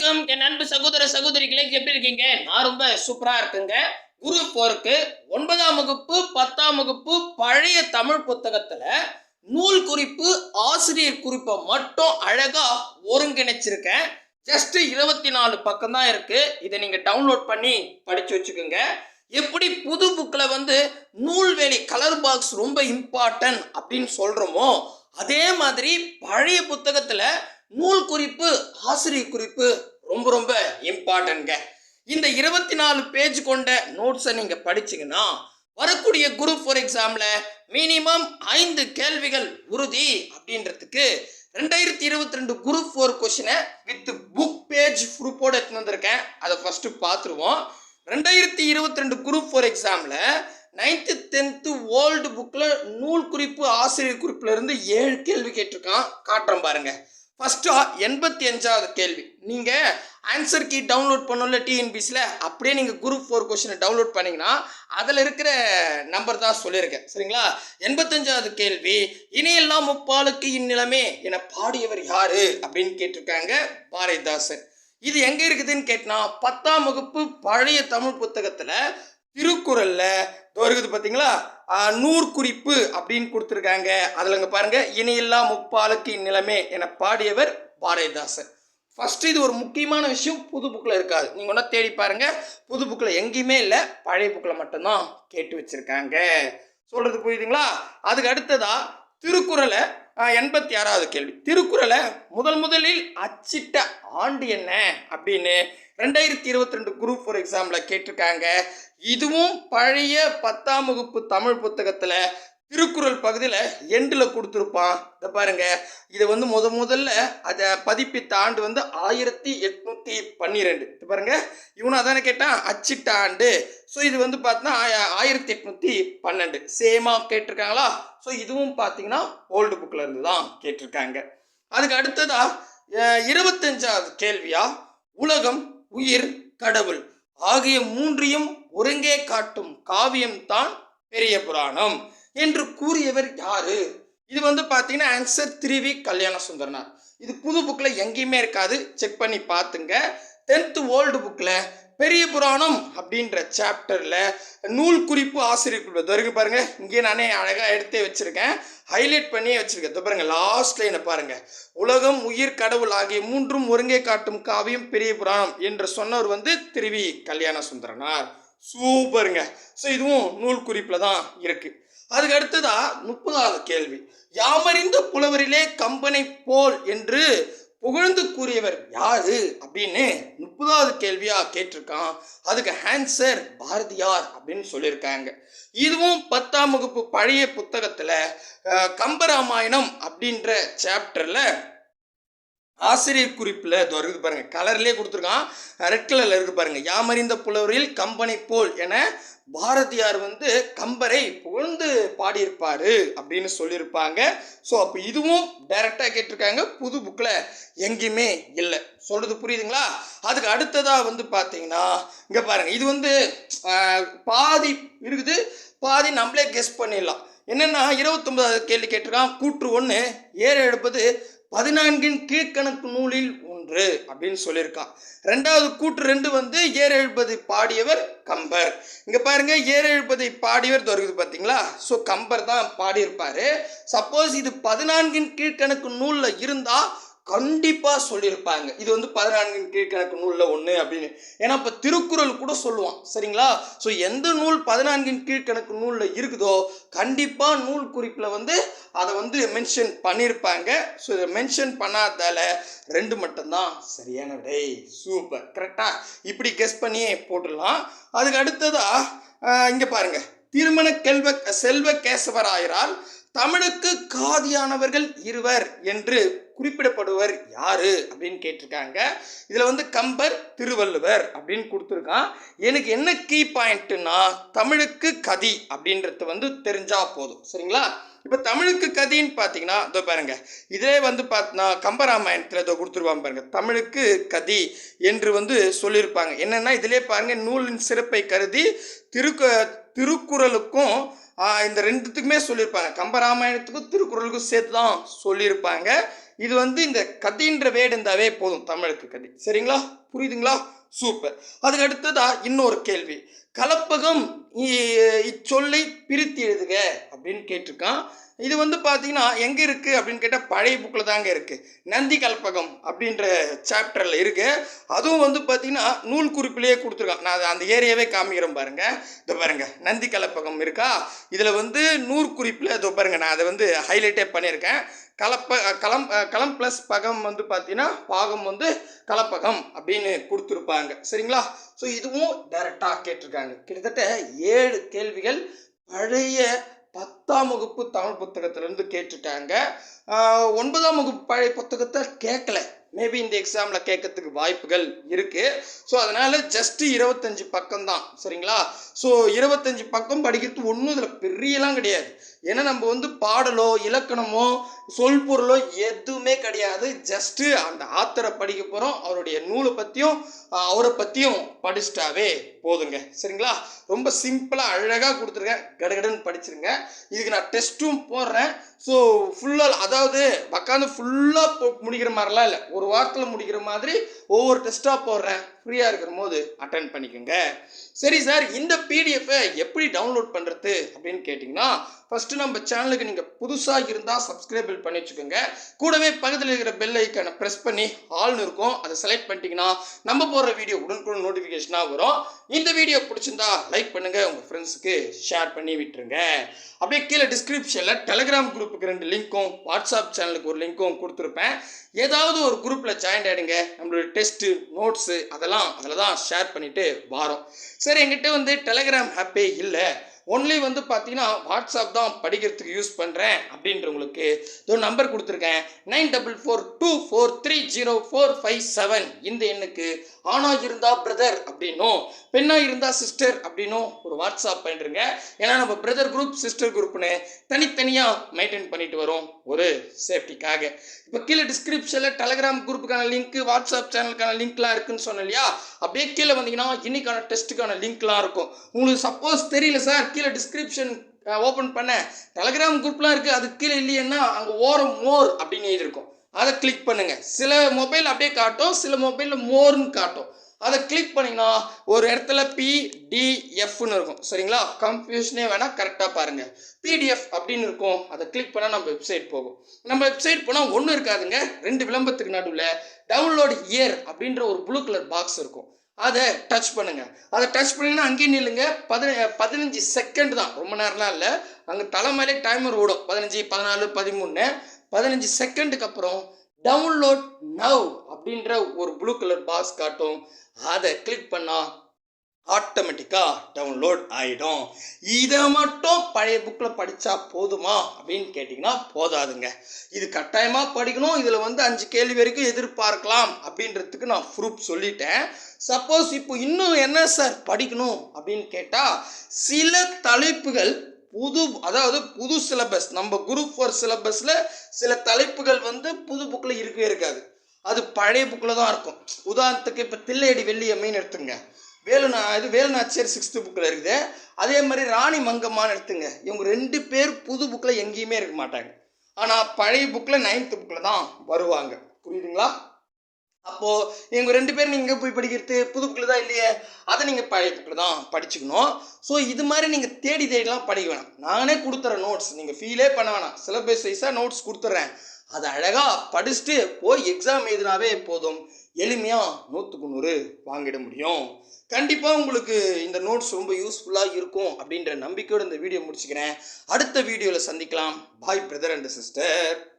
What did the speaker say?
வணக்கம். என் அன்பு சகோதர சகோதரிகளே எப்படி இருக்கீங்க? நான் ரொம்ப சூப்பரா இருக்குங்க. குரு போருக்கு ஒன்பதாம் வகுப்பு பத்தாம் வகுப்பு பழைய தமிழ் புத்தகத்துல நூல் குறிப்பு ஆசிரியர் குறிப்பை மட்டும் அழகா ஒருங்கிணைச்சிருக்கேன். ஜஸ்ட் இருபத்தி நாலு பக்கம் தான் இருக்கு. இதை நீங்க டவுன்லோட் பண்ணி படிச்சு வச்சுக்கோங்க. எப்படி புது புக்கில் வந்து நூல்வேலி கலர் பாக்ஸ் ரொம்ப இம்பார்ட்டன்ட் அப்படின்னு சொல்கிறோமோ அதே மாதிரி பழைய புத்தகத்தில் நூல் குறிப்பு ஆசிரியர் குறிப்பு ரொம்ப ரொம்ப இம்பார்ட்டன்ட்ங்க இந்த இருபத்தி நாலு பேஜ் கொண்ட நோட்ஸை நீங்கள் படிச்சிங்கன்னா வரக்கூடிய குரூப் ஃபோர் எக்ஸாமில் மினிமம் ஐந்து கேள்விகள் உறுதி அப்படின்றதுக்கு ரெண்டாயிரத்தி இருபத்தி ரெண்டு குரூப் ஃபோர் கொஷினை வித் புக் பேஜ் ப்ரூஃபோட எடுத்துன்னு வந்திருக்கேன். அதை ஃபஸ்ட்டு பார்த்துருவோம். ரெண்டாயிரத்தி இருபத்தி ரெண்டு குரூப் ஃபோர் எக்ஸாமில் நைன்த்து டென்த்து ஓல்டு புக்கில் நூல் குறிப்பு ஆசிரியர் குறிப்புல இருந்து ஏழு கேள்வி கேட்டிருக்கான். காட்டுறேன் பாருங்கள் ஃபஸ்ட்டு எண்பத்தி அஞ்சாவது கேள்வி. நீங்கள் ஆன்சர் கீ டவுன்லோட் பண்ணல டிஎன்பிசியில் அப்படியே நீங்கள் குரூப் ஃபோர் கொஷினை டவுன்லோட் பண்ணிங்கன்னா அதில் இருக்கிற நம்பர் தான் சொல்லியிருக்கேன். சரிங்களா? எண்பத்தஞ்சாவது கேள்வி இனியெல்லாம் முப்பாலுக்கு இந்நிலமே என பாடியவர் யாரு? அப்படின்னு கேட்டிருக்காங்க பாரதிதாசன். இது எங்கே இருக்குதுன்னு கேட்டினா பத்தாம் வகுப்பு பழைய தமிழ் புத்தகத்தில் திருக்குறளில் இதோ இருக்குது பார்த்தீங்களா நூற்குறிப்பு அப்படின்னு கொடுத்துருக்காங்க. அதில் இங்கே பாருங்க இனியில்லா முப்பாலுக்கு இந்நிலமே என பாடியவர் பாரதிதாசன். ஃபர்ஸ்ட் இது ஒரு முக்கியமான விஷயம் புது புக்கில் இருக்காது. நீங்கள் ஒன்றா தேடி பாருங்கள் புது புக்கில் எங்கேயுமே இல்லை பழைய புக்கில் மட்டும்தான் கேட்டு வச்சுருக்காங்க. சொல்கிறது புரியுதுங்களா? அதுக்கு அடுத்ததாக திருக்குறளை எண்பத்தி ஆறாவது கேள்வி. திருக்குறளை முதல் முதலில் அச்சிட்ட ஆண்டு என்ன அப்படின்னு ரெண்டாயிரத்தி இருபத்தி ரெண்டு குரூப் ஃபோர் எக்ஸாமில் கேட்டிருக்காங்க. இதுவும் பழைய பத்தாம் வகுப்பு தமிழ் புத்தகத்தில் திருக்குறள் பகுதியில் எண்டில் கொடுத்துருப்பான் இதை பாருங்க. இதை வந்து முத முதல்ல அதை பதிப்பித்த ஆண்டு வந்து ஆயிரத்தி எட்நூற்றி பன்னிரெண்டு. இது பாருங்க. இவனும் அதானே கேட்டான்? அச்சிட்ட ஆண்டு. ஸோ இது வந்து பார்த்தீங்கன்னா ஆயிரத்தி எட்நூற்றி பன்னெண்டு. சேமாக கேட்டிருக்காங்களா? ஸோ இதுவும் பார்த்தீங்கன்னா ஓல்டு புக்கில் இருந்து தான் கேட்டிருக்காங்க. அதுக்கு அடுத்ததா இருபத்தஞ்சாவது கேள்வியா? உலகம் உயிர் கடவுள் ஆகிய மூன்றையும் ஒருங்கே காட்டும் காவியம்தான் பெரிய புராணம். என்று கூறியவர் யாரு? இது வந்து பார்த்தீங்கன்னா ஆன்சர் திருவி கல்யாண சுந்தரனார் இது புது புக்கில் எங்கேயுமே இருக்காது. செக் பண்ணி பார்த்துங்க டென்த்து ஓல்டு புக்கில் பெரிய புராணம் அப்படின்ற சாப்டரில் நூல் குறிப்பு ஆசிரியர் குறிப்பு பாருங்கள் பாருங்க. இங்கே நானே அழகாக எடுத்தே வச்சுருக்கேன். ஹைலைட் பண்ணியே வச்சுருக்கேன். பாருங்கள் பாருங்க லாஸ்ட் லைனை பாருங்கள் உலகம் உயிர் கடவுள் ஆகிய மூன்றும் ஒருங்கே காட்டும் காவியம் பெரிய புராணம் என்று சொன்னவர் வந்து திருவி கல்யாண சுந்தரனார் சூப்பருங்க. ஸோ இதுவும் நூல் குறிப்பில் தான் இருக்குது அதுக்கு அடுத்ததா முப்பதாவது கேள்வி. யாமறிந்த புலவரிலே கம்பனை போல் என்று புகழ்ந்து கூறியவர் யாரு அப்படின்னு முப்பதாவது கேள்வியா கேட்டிருக்கான். அதுக்கு ஆன்சர் பாரதியார் அப்படின்னு சொல்லியிருக்காங்க. இதுவும் பத்தாம் வகுப்பு பழைய புத்தகத்துல கம்பராமாயணம் அப்படின்ற சாப்டர்ல ஆசிரியர் குறிப்பில் இது இருக்குது பாருங்க. கலர்லேயே கொடுத்துருக்கான். ரெட் கலரில் இருக்கு பாருங்க. யாமறிந்த புலவரில் கம்பனை போல் என பாரதியார் வந்து கம்பரை புகழ்ந்து பாடியிருப்பாரு அப்படின்னு சொல்லியிருப்பாங்க. ஸோ அப்போ இதுவும் டைரெக்டாக கேட்டிருக்காங்க. புது புக்கில் எங்கேயுமே இல்லை. சொல்கிறது புரியுதுங்களா? அதுக்கு அடுத்ததாக வந்து பார்த்தீங்கன்னா இங்கே பாருங்கள் இது வந்து பாதி இருக்குது. பாதி நம்மளே கெஸ் பண்ணிடலாம். என்னென்னா இருபத்தொன்பதாவது கேள்வி கேட்டிருக்கான். கூற்று ஒன்று ஏறு எடுப்பது பதினான்கின் கீழ்கணக்கு நூலில் ஒன்று அப்படின்னு சொல்லியிருக்கான். ரெண்டாவது கூற்று ரெண்டு வந்து ஏர் எழுப்பதை பாடியவர் கம்பர். இங்க பாருங்க ஏர் எழுப்பதை பாடியவர் தொடருது பார்த்தீங்களா ஸோ கம்பர் தான் பாடியிருப்பாரு. சப்போஸ் இது பதினான்கின் கீழ்கணக்கு நூலில் இருந்தால் கண்டிப்பாக சொல்லியிருப்பாங்க. இது வந்து பதினான்கின் கீழ்கணக்கு நூலில் ஒன்று அப்படின்னு. ஏன்னா இப்போ திருக்குறள் கூட சொல்லுவான். சரிங்களா? ஸோ எந்த நூல் பதினான்கின் கீழ்கணக்கு நூலில் இருக்குதோ கண்டிப்பாக நூல் குறிப்பில் வந்து அதை வந்து மென்ஷன் பண்ணியிருப்பாங்க. ஸோ இதை மென்ஷன் பண்ணாதால ரெண்டு மட்டும்தான். சரியான விடை. சூப்பர் கரெக்டாக இப்படி கெஸ் பண்ணியே போட்டுடலாம். அதுக்கு அடுத்ததாக இங்கே பாருங்க. திருமண கெல்வ செல்வ கேசவராயரால் தமிழுக்கு காதியானவர்கள் இருவர் என்று குறிப்பிடப்படுவர் யாரு அப்படின்னு கேட்டிருக்காங்க. இதில் வந்து கம்பர் திருவள்ளுவர் அப்படின்னு கொடுத்துருக்கான். எனக்கு என்ன கீ பாயிண்ட்டுன்னா தமிழுக்கு கதி அப்படின்றது வந்து தெரிஞ்சா போதும். சரிங்களா? இப்போ தமிழுக்கு கதின்னு பார்த்தீங்கன்னா இதோ பாருங்க. இதே வந்து பார்த்தீங்கன்னா கம்பராமாயணத்தில் இதோ கொடுத்துருவாங்க பாருங்க. தமிழுக்கு கதி என்று வந்து சொல்லியிருப்பாங்க. என்னென்னா இதிலே பாருங்க நூலின் சிறப்பை கருதி திருக்கு திருக்குறளுக்கும் இந்த ரெண்டுத்துக்குமே சொல்லியிருப்பாங்க. கம்பராமாயணத்துக்கும் திருக்குறளுக்கும் சேர்த்து தான் சொல்லியிருப்பாங்க. இது வந்து இந்த கதின்ற வேடு இருந்தாவே போதும் தமிழுக்கு கதி. சரிங்களா? புரியுதுங்களா? சூப்பர். அதுக்கு அடுத்ததா இன்னொரு கேள்வி. கலப்பகம் இ- இச்சொல்லை பிரித்து எழுதுக அப்படின்னு கேட்டிருக்கான். இது வந்து பார்த்தீங்கன்னா எங்கே இருக்குது அப்படின்னு கேட்டால் பழைய புக்கில் தாங்க இருக்குது நந்தி கல்பகம் அப்படின்ற சாப்டரில் இருக்குது அதுவும் வந்து பார்த்தீங்கன்னா நூல் குறிப்பிலேயே கொடுத்துருக்கான். நான் அந்த ஏரியாவே காமிக்கிறேன் பாருங்கள் இதோ பாருங்க. நந்தி கலப்பகம் இருக்கா? இதில் வந்து நூறு குறிப்பில் இதோ பாருங்க நான் அதை வந்து ஹைலைட்டே பண்ணியிருக்கேன். கலப்ப கலம் களம் ப்ளஸ் பகம் வந்து பார்த்தீங்கன்னா பாகம் வந்து கலப்பகம் அப்படின்னு கொடுத்துருப்பாங்க. சரிங்களா? ஸோ இதுவும் டைரெக்டாக கேட்டிருக்காங்க. கிட்டத்தட்ட ஏழு கேள்விகள் பழைய பத்தாம் வகுப்பு தமிழ் புத்தகத்திலேருந்து கேட்டிருக்காங்க ஒன்பதாம் வகுப்பு பழைய புத்தகத்தை கேட்கல. மேபி இந்த எக்ஸாமில் கேட்கறதுக்கு வாய்ப்புகள் இருக்குது ஸோ அதனால் ஜஸ்ட்டு இருபத்தஞ்சி பக்கம் தான் சரிங்களா? ஸோ இருபத்தஞ்சி பக்கம் படிக்கிறது ஒன்றும் இதில் பெரியலாம் கிடையாது. ஏன்னா நம்ம வந்து பாடலோ இலக்கணமோ சொல் பொருளோ எதுவுமே கிடையாது. ஜஸ்ட்டு அந்த ஆத்தரை படிக்க போகிறோம் அவருடைய நூலை பற்றியும் அவரை பற்றியும் படிச்சிட்டாவே போதுங்க. சரிங்களா? ரொம்ப சிம்பிளாக அழகாக கொடுத்துருக்கேன் கடகடன்னு படிச்சிருங்க. இதுக்கு நான் டெஸ்ட்டும் போடுறேன். ஸோ ஃபுல்லாக அதாவது உட்காந்து ஃபுல்லாக முடிக்கிற மாதிரிலாம் இல்லை. ஒரு வாரத்தில் முடிக்கிற மாதிரி ஒவ்வொரு டெஸ்ட்டாக போடுறேன். ஃப்ரீயாக இருக்கிற போது அட்டன் பண்ணிக்கோங்க. சரி சார் இந்த பிடிஎஃப்பை எப்படி டவுன்லோட் பண்ணுறது அப்படின்னு கேட்டிங்கன்னா ஃபஸ்ட்டு நம்ம சேனலுக்கு நீங்கள் புதுசாக இருந்தால் சப்ஸ்கிரைபிள் பண்ணி வச்சுக்கோங்க. கூடவே பக்கத்தில் இருக்கிற பெல் ஐக்கானை ப்ரெஸ் பண்ணி ஆல்னு இருக்கும். அதை செலக்ட் பண்ணிட்டீங்கன்னா நம்ம போடுற வீடியோ உடனுக்குடன் நோட்டிஃபிகேஷனாக வரும். இந்த வீடியோ பிடிச்சிருந்தா லைக் பண்ணுங்கள் உங்கள் ஃப்ரெண்ட்ஸுக்கு ஷேர் பண்ணி விட்டுருங்க. அப்படியே கீழே டிஸ்கிரிப்ஷனில் டெலகிராம் குரூப்புக்கு ரெண்டு லிங்க்கும் வாட்ஸ்அப் சேனலுக்கு ஒரு லிங்க்கும் கொடுத்துருப்பேன். ஏதாவது ஒரு குரூப்பில் ஜாயின் ஆகிடுங்க நம்மளோட டெஸ்ட்டு நோட்ஸு அதெல்லாம் அதில் தான் ஷேர் பண்ணிவிட்டு வாரோம். சரி என்கிட்ட வந்து டெலகிராம் ஆப்பே இல்லை. ஒன்லி வந்து பார்த்தீங்கன்னா வாட்ஸ்அப் தான் படிக்கிறதுக்கு யூஸ் பண்ணுறேன் அப்படின்றவங்களுக்கு ஒரு நம்பர் கொடுத்துருக்கேன். Nine double four two four three zero four five seven. இந்த எண்ணுக்கு ஆணாக இருந்தால் பிரதர் அப்படின்னும் பெண்ணாக இருந்தால் சிஸ்டர் அப்படின்னும் ஒரு வாட்ஸ்அப் பண்ணிடுங்க ஏன்னா நம்ம பிரதர் குரூப் சிஸ்டர் குரூப்னு தனித்தனியாக மெயின்டைன் பண்ணிட்டு வரோம் ஒரு சேஃப்டிக்காக இப்போ கீழே டிஸ்கிரிப்ஷனில் டெலகிராம் குரூப்புக்கான லிங்க் வாட்ஸ்அப் சேனலுக்கான லிங்க்லாம் இருக்குன்னு சொன்னேன் இல்லையா? அப்படியே கீழே வந்தீங்கன்னா இன்னைக்கான டெஸ்ட்டுக்கான லிங்க்லாம் இருக்கும். உங்களுக்கு சப்போஸ் தெரியல சார் கீழே டிஸ்கிரிப்ஷன் ஓப்பன் பண்ண டெலகிராம் குரூப்லாம் இருக்குது அது கீழே இல்லையன்னா அங்கே ஓரம் மோர் அப்படின்னு எழுதியிருக்கும். அதை கிளிக் பண்ணுங்க. சில மொபைல் அப்படியே காட்டும் சில மொபைலில் மோர்னு காட்டும். அதை கிளிக் பண்ணிங்கன்னா ஒரு இடத்துல பிடிஎஃப்னு இருக்கும். சரிங்களா? கன்ஃபியூஷனே வேணால் கரெக்டாக பாருங்கள் பிடிஎஃப் அப்படின்னு இருக்கும். அதை கிளிக் பண்ணால் நம்ம வெப்சைட் போகும். நம்ம வெப்சைட் போனால் ஒன்றும் இருக்காதுங்க. ரெண்டு விளம்பரத்துக்கு நடுவில் டவுன்லோட் இயர் அப்படின்ற ஒரு ப்ளூ கலர் பாக்ஸ் இருக்கும். அதை டச் பண்ணுங்க. அதை டச் பண்ணிங்கன்னா அங்கேயே நில்லுங்க. பதின பதினஞ்சு செகண்ட் தான். ரொம்ப நேரம்லாம் இல்லை. அங்கே தலைமையிலே டைமர் ஓடும். பதினஞ்சு பதினாலு பதிமூணு பதினஞ்சு செகண்டுக்கு அப்புறம் டவுன்லோட் நவ் அப்படின்ற ஒரு ப்ளூ கலர் பாக்ஸ் காட்டும். அதை கிளிக் பண்ணால் ஆட்டோமேட்டிக்காக டவுன்லோட் ஆகிடும் இதை மட்டும் பழைய புக்கில் படித்தா போதுமா? அப்படின்னு கேட்டிங்கன்னா போதாதுங்க. இது கட்டாயமாக படிக்கணும். இதில் வந்து அஞ்சு கேள்வி வரைக்கும் எதிர்பார்க்கலாம் அப்படின்றதுக்கு நான் ப்ரூஃப் சொல்லிட்டேன். சப்போஸ் இப்போ இன்னும் என்ன சார் படிக்கணும் அப்படின்னு கேட்டால் சில தலைப்புகள் புது அதாவது புது சிலபஸ் நம்ம குரூப் ஃபோர் சிலபஸில் சில தலைப்புகள் வந்து புது புக்கில் இருக்கவே இருக்காது. அது பழைய புக்கில் தான் இருக்கும். உதாரணத்துக்கு இப்போ தில்லையடி வெள்ளியம்மைன்னு எடுத்துங்க வேலுநா இது வேலுநாச்சியர் சிக்ஸ்த்து புக்கில் இருக்குது. அதே மாதிரி ராணி மங்கம்மான்னு எடுத்துங்க. இவங்க ரெண்டு பேர் புது புக்கில் எங்கேயுமே இருக்க மாட்டாங்க. ஆனால் பழைய புக்கில் நைன்த்து புக்கில் தான் வருவாங்க. புரியுதுங்களா? அப்போது இவங்க ரெண்டு பேரும் நீங்கள் போய் படிக்கிறது புது புக்கில் தான் இல்லையே? அதை நீங்கள் பழைய புக்கில் தான் படிச்சுக்கணும். ஸோ இது மாதிரி நீங்கள் தேடி தேடிலாம் படிக்க வேணாம். நானே கொடுத்துட்றேன் நோட்ஸ் நீங்கள் ஃபீலே பண்ண வேணாம். சிலபஸ் வைஸாக நோட்ஸ் கொடுத்துட்றேன் அதை அழகாக படிச்சுட்டு போய் எக்ஸாம் எழுதினாவே போதும். எளிமையாக நூற்றுக்கு நூறு வாங்கிட முடியும். கண்டிப்பாக உங்களுக்கு இந்த நோட்ஸ் ரொம்ப யூஸ்ஃபுல்லாக இருக்கும் அப்படின்ற நம்பிக்கையோடு இந்த வீடியோ முடிச்சுக்கிறேன். அடுத்த வீடியோவில் சந்திக்கலாம். பாய் பிரதர் அண்ட் சிஸ்டர்